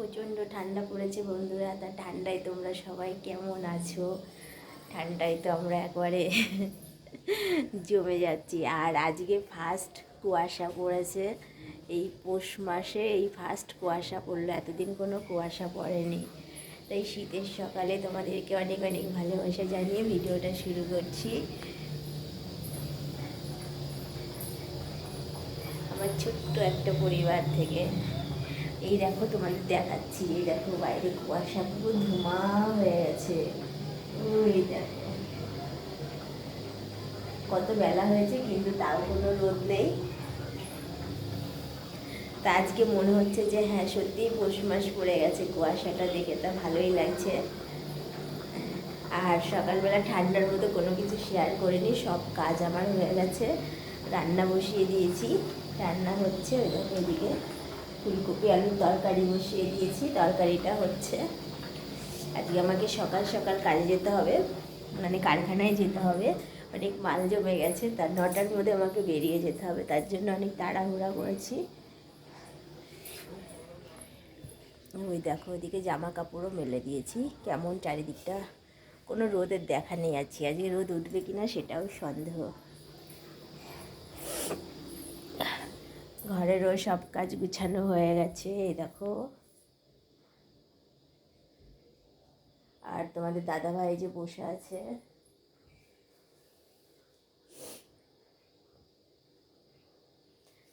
প্রচণ্ড ঠান্ডা পড়েছে বন্ধুরা, তা ঠান্ডায় তোমরা সবাই কেমন আছো? ঠান্ডায় তো আমরা একবারে জমে যাচ্ছি। আর আজকে ফার্স্ট কুয়াশা পড়েছে। এই পৌষ মাসে এই ফার্স্ট কুয়াশা পড়ল, এতদিন কোনো কুয়াশা পড়েনি। তাই শীতের সকালে তোমাদেরকে অনেক অনেক ভালোবাসা জানিয়ে ভিডিওটা শুরু করছি। আমার ছোট্ট একটা পরিবার থেকে। এই দেখো তোমাদের দেখাচ্ছি, এই দেখো বাইরে কুয়াশা পুরো ধুমা হয়ে গেছে। ওই দেখো। কত বেলা হয়েছে, কিন্তু তাও কোনো রোদ নেই। তা আজকে মনে হচ্ছে যে হ্যাঁ সত্যিই পৌষ মাস পড়ে গেছে, কুয়াশাটা দেখে তা ভালোই লাগছে। আর সকালবেলা ঠান্ডার মধ্যে কোনো কিছু শেয়ার করিনি, সব কাজ আমার হয়ে গেছে। রান্না বসিয়ে দিয়েছি। রান্না হচ্ছে ওই দেখো ওইদিকে ফুলকপি, আলুর তরকারি বসিয়ে দিয়েছি। তরকারিটা হচ্ছে আজকে আমাকে সকাল সকাল কাজে যেতে হবে মানে কারখানায় যেতে হবে। অনেক মাল জমে গেছে তার নটার মধ্যে আমাকে বেরিয়ে যেতে হবে, তার জন্য অনেক তাড়াহুড়া করেছি। ওই দেখো ওইদিকে জামা কাপড়ও মেলে দিয়েছি। কেমন চারিদিকটা, কোনো রোদের দেখা নেই আছি আজকে রোদ উঠবে কিনা সেটাও সন্দেহ। ঘরেরও সব কাজ গুছানো হয়ে গেছে, এই দেখো। আর তোমাদের দাদা ভাই যে বসে আছে।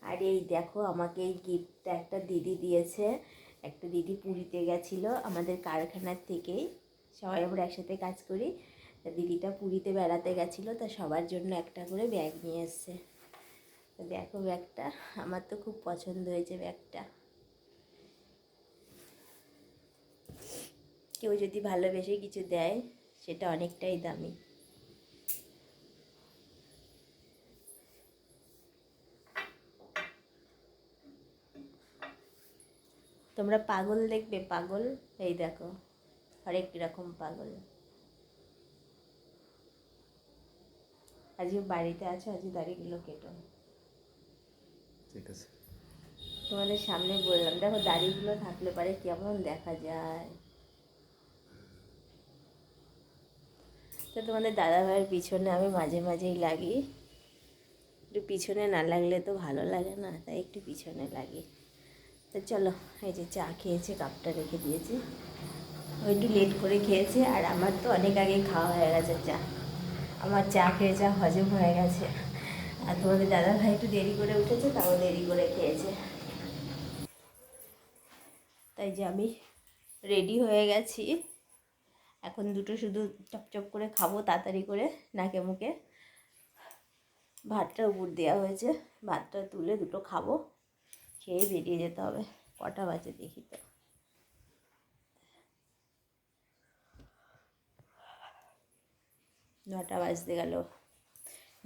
আর এই দেখো, আমাকে এই গিফটটা একটা দিদি দিয়েছে। একটা দিদি পুরীতে গেছিল, আমাদের কারখানার থেকেই। সবাই আমরা একসাথে কাজ করি। দিদিটা পুরীতে বেড়াতে গেছিল, তা সবার জন্য একটা করে ব্যাগ নিয়ে এসছে। তো দেখো ব্যাগটা, আমার তো খুব পছন্দ হয়েছে ব্যাগটা। কেউ যদি ভালোবেসে কিছু দেয়, সেটা অনেকটাই দামি। তোমরা পাগল দেখবে, পাগল? এই দেখো, হরেক রকম পাগল। আজকে বাড়িতে আছো, আজকে দাড়িগুলো কেটো। তোমাদের সামনে বললাম, দেখো দাড়িগুলো থাকলে পারে কেমন দেখা যায়। তো তোমাদের দাদা ভাইয়ের পিছনে আমি মাঝে মাঝেই লাগি। একটু পিছনে না লাগলে তো ভালো লাগে না, তাই একটু পিছনে লাগি। তো চলো, এই যে চা খেয়েছে, কাপটা রেখে দিয়েছে। ও একটু লেট করে খেয়েছে, আর আমার তো অনেক আগেই খাওয়া হয়ে গেছে চা। আমার চা খেয়ে চা হজম হয়ে গেছে। আর তোমাদের দাদা ভাই একটু দেরি করে উঠেছে, তাও দেরি করে খেয়েছে। তাই যে আমি রেডি হয়ে গেছি। এখন দুটো শুধু চপচপ করে খাব, তাড়াতাড়ি করে, নাকে মুখে। ভাতটা উপর দেওয়া হয়েছে, ভাতটা তুলে দুটো খাব, খেয়ে বেরিয়ে যেতে হবে, কটা বাজে দেখি তো। নটা বাজতে গেল।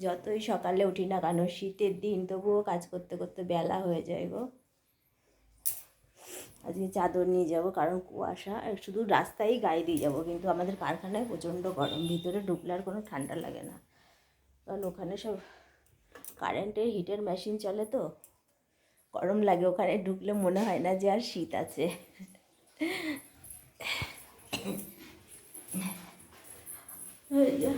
যতই সকালে উঠি না কেন শীতের দিন তবুও কাজ করতে করতে বেলা হয়ে যায় গো। আজকে চাদর নিয়ে যাব কারণ কুয়াশা শুধু রাস্তায় গায়ে দিয়ে যাব কিন্তু আমাদের কারখানায় প্রচণ্ড গরম ভিতরে ঢুকলে আর কোনো ঠান্ডা লাগে না। কারণ ওখানে সব কারেন্টের হিটের মেশিন চলে তো গরম লাগে ওখানে ঢুকলে মনে হয় না যে আর শীত আছে। হয়ে যে,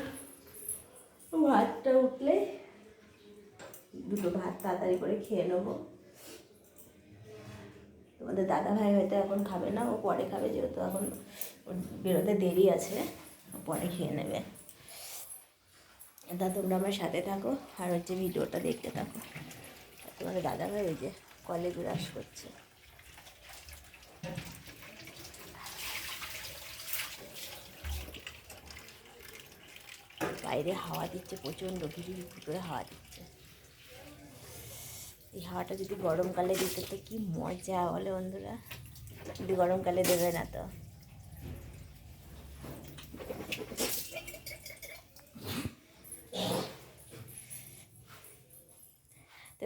ভাতটা উঠলে দুটো ভাত তাড়াতাড়ি করে খেয়ে নেব। তোমাদের দাদা ভাই হয়তো এখন খাবে না, ও পরে খাবে যেহেতু এখন বেরোতে দেরি আছে, ও পরে খেয়ে নেবে। তা তোমরা আমার সাথে থাকো, আর হচ্ছে ভিডিওটা দেখতে থাকো। তোমাদের দাদা ভাই ওই যে কলে ব্রাশ করছে। বাইরে হাওয়া দিচ্ছে, প্রচণ্ড ভিড়ি করে হাওয়া দিচ্ছে। এই হাওয়াটা যদি গরমকালে দিত তো কি মজা বলে বন্ধুরা। যদি গরমকালে দেবে না তো।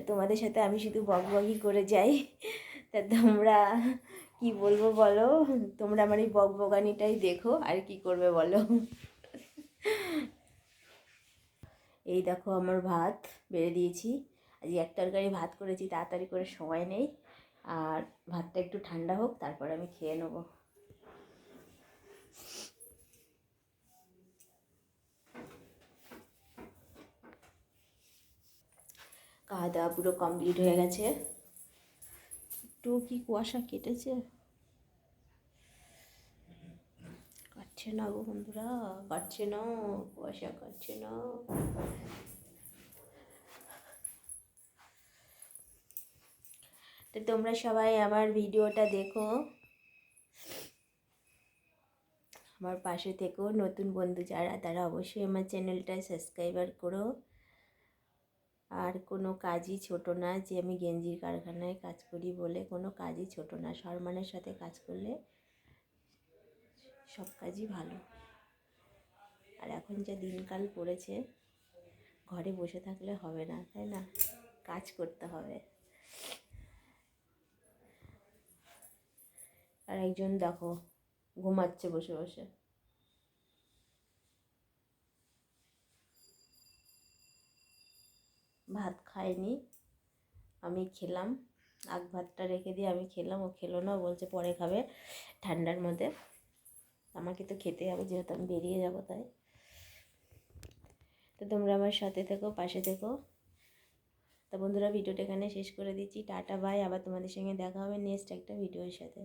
তোমাদের সাথে আমি শুধু বকবকই করে যাই। তা তোমরা কি বলব বলো? তোমরা আমার এই বকবকানিটাই দেখো, আর কি করবে বলো? এই দেখো আমার ভাত বেড়ে দিয়েছি। আজ এক তরকারি ভাত করেছি, তাড়াতাড়ি করে সময় নেই। আর ভাতটা একটু ঠান্ডা হোক, তারপর আমি খেয়ে নেব। খাওয়া দাওয়া পুরো কমপ্লিট হয়ে গেছে। একটু কি কুয়াশা কেটেছে? কাটছে না গো বন্ধুরা? কাটছে না কুয়াশা কাটছে না তো তোমরা সবাই আমার ভিডিওটা দেখো। আমার পাশে থেকেও নতুন বন্ধু যারা, তারা অবশ্যই আমার চ্যানেলটা সাবস্ক্রাইবার করো। আর কোনো কাজই ছোট না, যে আমি গেঞ্জির কারখানায় কাজ করি বলে কোনো কাজই ছোট না। সম্মানের সাথে কাজ করলে সব কাজই ভালো। আর এখন যা দিনকাল পড়েছে, ঘরে বসে থাকলে হবে না, তাই না? কাজ করতে হবে। আর একজন দেখো, ঘুমাচ্ছে বসে বসে। ভাত খায়নি, আমি খেলাম। আগ ভাতটা রেখে দিয়ে আমি খেলাম, ও খেলো না বলছে পরে খাবে ঠান্ডার মধ্যে। আমাকে তো খেতে হবে যেহেতু আমি বেরিয়ে যাব তাই। তো তোমরা আমার সাথে থেকো, পাশে থেকো। তো বন্ধুরা, ভিডিওটা এখানে শেষ করে দিচ্ছি। Tata, bye. আবার তোমাদের সঙ্গে দেখা হবে নেক্সট একটা ভিডিওর সাথে।